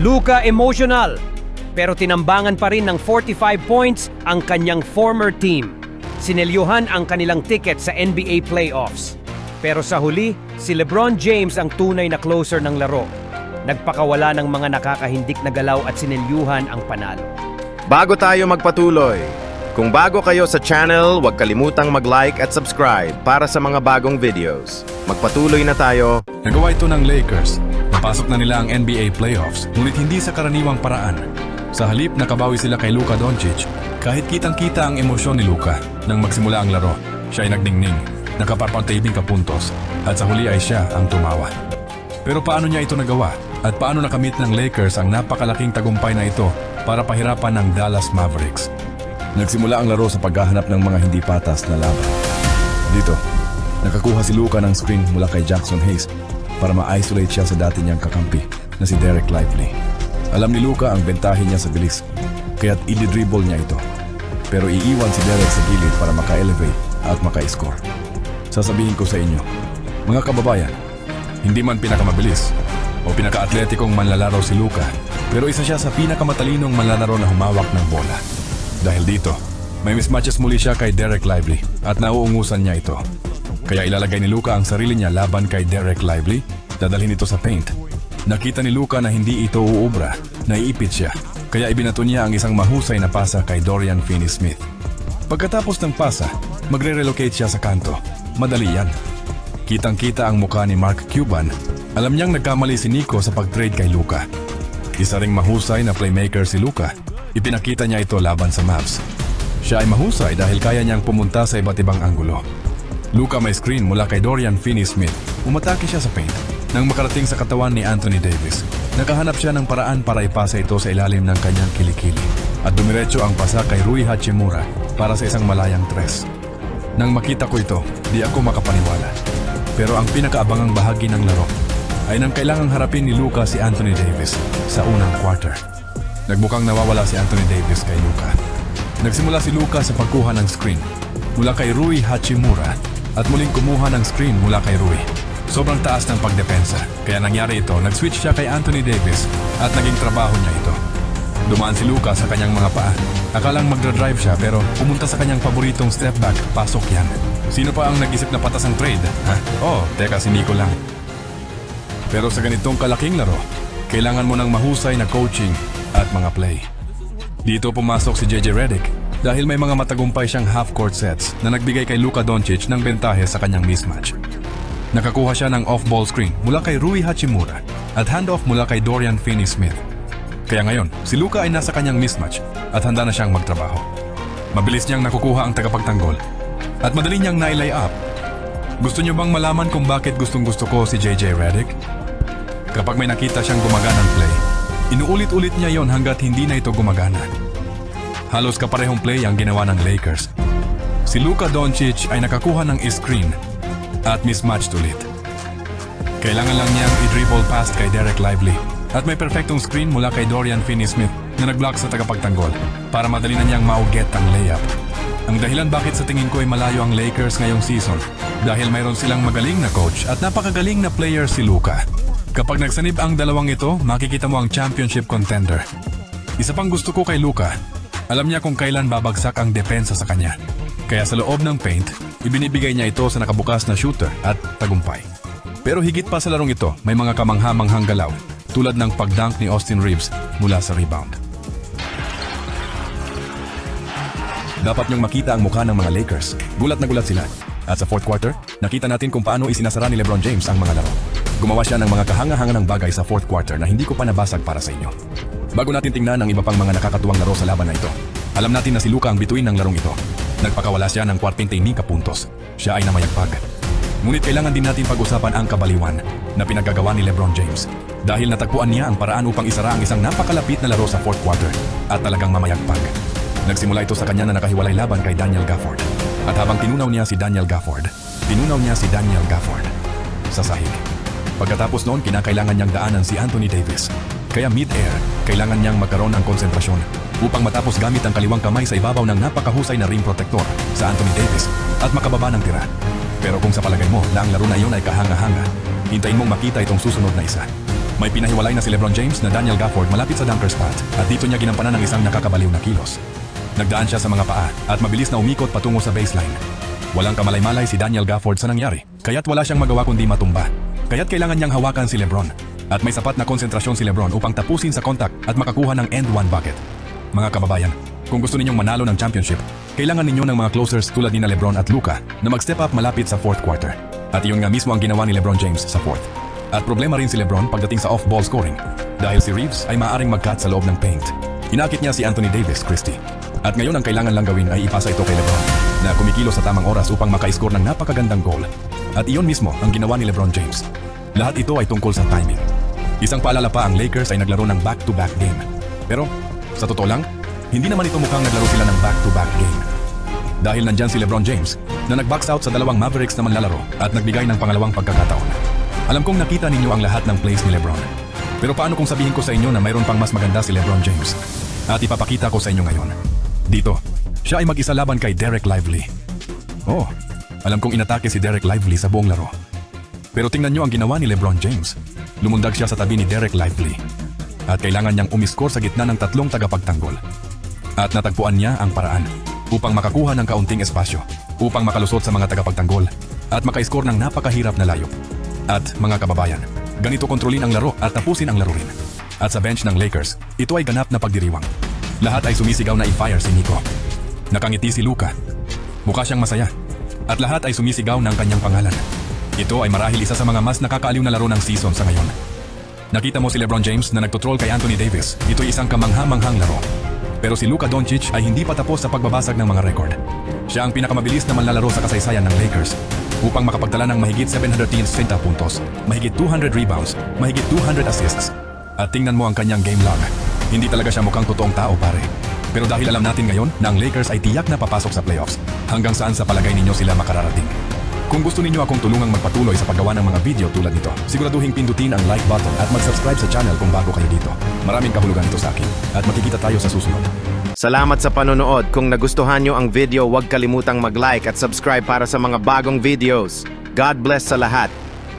Luka emotional, pero tinambangan pa rin ng 45 points ang kanyang former team. Sinelyuhan ang kanilang ticket sa NBA playoffs. Pero sa huli, si LeBron James ang tunay na closer ng laro. Nagpakawala ng mga nakakahindik na galaw at sinelyuhan ang panalo. Bago tayo magpatuloy, kung bago kayo sa channel, huwag kalimutang mag-like at subscribe para sa mga bagong videos. Magpatuloy na tayo. Nagawa ito ng Lakers. Napasok na nila ang NBA playoffs, ngunit hindi sa karaniwang paraan. Sa halip, nakabawi sila kay Luka Doncic. Kahit kitang-kita ang emosyon ni Luka nang magsimula ang laro, siya ay nagdingning, nakaparpantibing kapuntos, at sa huli ay siya ang tumawa. Pero paano niya ito nagawa? At paano nakamit ng Lakers ang napakalaking tagumpay na ito para pahirapan ng Dallas Mavericks? Nagsimula ang laro sa paghahanap ng mga hindi patas na laban. Dito, nakakuha si Luka ng screen mula kay Jackson Hayes para ma-isolate siya sa dati niyang kakampi na si Derek Lively. Alam ni Luka ang bentahin niya sa bilis, kaya't ili-dribble niya ito. Pero iiwan si Derek sa gilid para maka-elevate at maka-score. Sasabihin ko sa inyo, mga kababayan, hindi man pinakamabilis o pinaka-atletikong manlalaro si Luka, pero isa siya sa pinakamatalinong manlalaro na humawak ng bola. Dahil dito, may mismatches muli siya kay Derek Lively at nauungusan niya ito. Kaya ilalagay ni Luka ang sarili niya laban kay Derek Lively, dadalhin ito sa paint. Nakita ni Luka na hindi ito uubra, naiipit siya, kaya ibinato niya ang isang mahusay na pasa kay Dorian Finney-Smith. Pagkatapos ng pasa, magre-relocate siya sa kanto. Madali yan. Kitang-kita ang mukha ni Mark Cuban. Alam niyang nagkamali si Nico sa pag-trade kay Luka. Isa ring mahusay na playmaker si Luka. Ipinakita niya ito laban sa Mavs. Siya ay mahusay dahil kaya niyang pumunta sa iba't ibang anggulo. Luka may screen mula kay Dorian Finney-Smith. Umatake siya sa paint. Nang makarating sa katawan ni Anthony Davis, nakahanap siya ng paraan para ipasa ito sa ilalim ng kanyang kilikili. At dumiretso ang pasa kay Rui Hachimura para sa isang malayang tres. Nang makita ko ito, di ako makapaniwala. Pero ang pinakaabangang bahagi ng laro ay nang kailangang harapin ni Luka si Anthony Davis sa unang quarter. Nagmukhang nawawala si Anthony Davis kay Luka. Nagsimula si Luka sa pagkuha ng screen mula kay Rui Hachimura at muling kumuha ng screen mula kay Rui. Sobrang taas ng pagdepensa, kaya nangyari ito, nag-switch siya kay Anthony Davis at naging trabaho niya ito. Dumaan si Luka sa kanyang mga paa. Akalang magdra-drive siya pero pumunta sa kanyang paboritong step back, pasok yan. Sino pa ang nag-isip na patas ang trade? Ha? Oh, teka si Nico lang. Pero sa ganitong kalaking laro, kailangan mo ng mahusay na coaching at mga play. Dito pumasok si JJ Redick dahil may mga matagumpay siyang half-court sets na nagbigay kay Luka Doncic ng bentahe sa kanyang mismatch. Nakakuha siya ng off-ball screen mula kay Rui Hachimura at handoff mula kay Dorian Finney-Smith. Kaya ngayon, si Luka ay nasa kanyang mismatch at handa na siyang magtrabaho. Mabilis niyang nakukuha ang tagapagtanggol at madali niyang nailay up. Gusto niyo bang malaman kung bakit gustong gusto ko si JJ Redick? Kapag may nakita siyang gumaganang play, inuulit-ulit niya yon hanggat hindi na ito gumagana. Halos kaparehong play ang ginawa ng Lakers. Si Luka Doncic ay nakakuha ng screen at mismatched ulit. Kailangan lang niyang i-dribble past kay Derek Lively at may perfectong screen mula kay Dorian Finney-Smith na nag-block sa tagapagtanggol para madali na niyang mauget ang layup. Ang dahilan bakit sa tingin ko ay malayo ang Lakers ngayong season dahil mayroon silang magaling na coach at napakagaling na player si Luka. Kapag nagsanib ang dalawang ito, makikita mo ang championship contender. Isa pang gusto ko kay Luka, alam niya kung kailan babagsak ang depensa sa kanya. Kaya sa loob ng paint, ibinibigay niya ito sa nakabukas na shooter at tagumpay. Pero higit pa sa larong ito, may mga kamanghamanghang galaw tulad ng pagdunk ni Austin Reeves mula sa rebound. Dapat niyong makita ang mukha ng mga Lakers. Gulat na gulat sila. At sa fourth quarter, nakita natin kung paano isinasara ni LeBron James ang mga laro. Gumawa siya ng mga kahanga-hanga ng bagay sa fourth quarter na hindi ko pa nabasag para sa inyo. Bago natin tingnan ang iba pang mga nakakatuwang laro sa laban na ito, alam natin na si Luka ang bituin ng larong ito. Nagpakawala siya ng kwarpinte ni kapuntos. Siya ay namayagpag. Ngunit kailangan din natin pag-usapan ang kabaliwan na pinagagawa ni LeBron James. Dahil natagpuan niya ang paraan upang isara ang isang napakalapit na laro sa fourth quarter at talagang mamayagpag. Nagsimula ito sa kanya na nakahiwalay laban kay Daniel Gafford. At habang tinunaw niya si Daniel Gafford, tinunaw niya si Daniel Gafford sa sahig. Pagkatapos noon, kinakailangan niyang daanan si Anthony Davis. Kaya mid-air, kailangan niyang magkaroon ng konsentrasyon upang matapos gamit ang kaliwang kamay sa ibabaw ng napakahusay na rim protector sa Anthony Davis at makababa ng tira. Pero kung sa palagay mo na ang laro na iyon ay kahanga-hanga, hintayin mong makita itong susunod na isa. May pinahiwalay na si Lebron James na Daniel Gafford malapit sa dunker spot at dito niya ginampanan ng isang nakakabaliw na kilos. Nagdaan siya sa mga paa at mabilis na umikot patungo sa baseline. Walang kamalay-malay si Daniel Gafford sa nangyari, kaya't wala siyang magawa kundi matumba. Kaya't kailangan niyang hawakan si Lebron. At may sapat na konsentrasyon si Lebron upang tapusin sa contact at makakuha ng end one bucket. Mga kababayan, kung gusto ninyong manalo ng championship, kailangan ninyo ng mga closers tulad ni na Lebron at Luka na mag-step up malapit sa fourth quarter. At iyon nga mismo ang ginawa ni Lebron James sa fourth. At problema rin si Lebron pagdating sa off-ball scoring dahil si Reeves ay maaaring mag-cut sa loob ng paint. Inakit niya si Anthony Davis, Christie. At ngayon ang kailangan lang gawin ay ipasa ito kay Lebron na kumikilos sa tamang oras upang maka-score ng napakagandang goal. At iyon mismo ang ginawa ni Lebron James. Lahat ito ay tungkol sa timing. Isang paalala pa ang Lakers ay naglaro ng back-to-back game. Pero, sa totoo lang, hindi naman ito mukhang naglaro sila ng back-to-back game. Dahil nandyan si Lebron James na nag-box out sa dalawang Mavericks na manlalaro at nagbigay ng pangalawang pagkakataon. Alam kong nakita ninyo ang lahat ng plays ni Lebron. Pero paano kung sabihin ko sa inyo na mayroon pang mas maganda si Lebron James? At ipapakita ko sa inyo ngayon. Dito, siya ay mag-isa laban kay Derek Lively. Oh, alam kong inatake si Derek Lively sa buong laro. Pero tingnan nyo ang ginawa ni Lebron James. Lumundag siya sa tabi ni Derek Lively. At kailangan niyang umiskor sa gitna ng tatlong tagapagtanggol. At natagpuan niya ang paraan upang makakuha ng kaunting espasyo, upang makalusot sa mga tagapagtanggol, at makaiskor ng napakahirap na layo. At mga kababayan, ganito kontrolin ang laro at tapusin ang laro rin. At sa bench ng Lakers, ito ay ganap na pagdiriwang. Lahat ay sumisigaw na i-fire si Nico. Nakangiti si Luka. Mukha siyang masaya. At lahat ay sumisigaw ng kanyang pangalan. Ito ay marahil isa sa mga mas nakakaaliw na laro ng season sa ngayon. Nakita mo si Lebron James na nagtutrol kay Anthony Davis. Ito'y isang kamangha-manghang laro. Pero si Luka Doncic ay hindi pa tapos sa pagbabasag ng mga record. Siya ang pinakamabilis na manlalaro sa kasaysayan ng Lakers upang makapagtala ng mahigit 710 puntos, mahigit 200 rebounds, mahigit 200 assists. At tingnan mo ang kanyang game log. Hindi talaga siya mukhang totoong tao pare. Pero dahil alam natin ngayon na ang Lakers ay tiyak na papasok sa playoffs, hanggang saan sa palagay ninyo sila makararating? Kung gusto ninyo akong tulungang magpatuloy sa paggawa ng mga video tulad nito, siguraduhin pindutin ang like button at mag-subscribe sa channel kung bago kayo dito. Maraming kahulugan ito sa akin at magkikita tayo sa susunod. Salamat sa panonood. Kung nagustuhan nyo ang video, huwag kalimutang mag-like at subscribe para sa mga bagong videos. God bless sa lahat.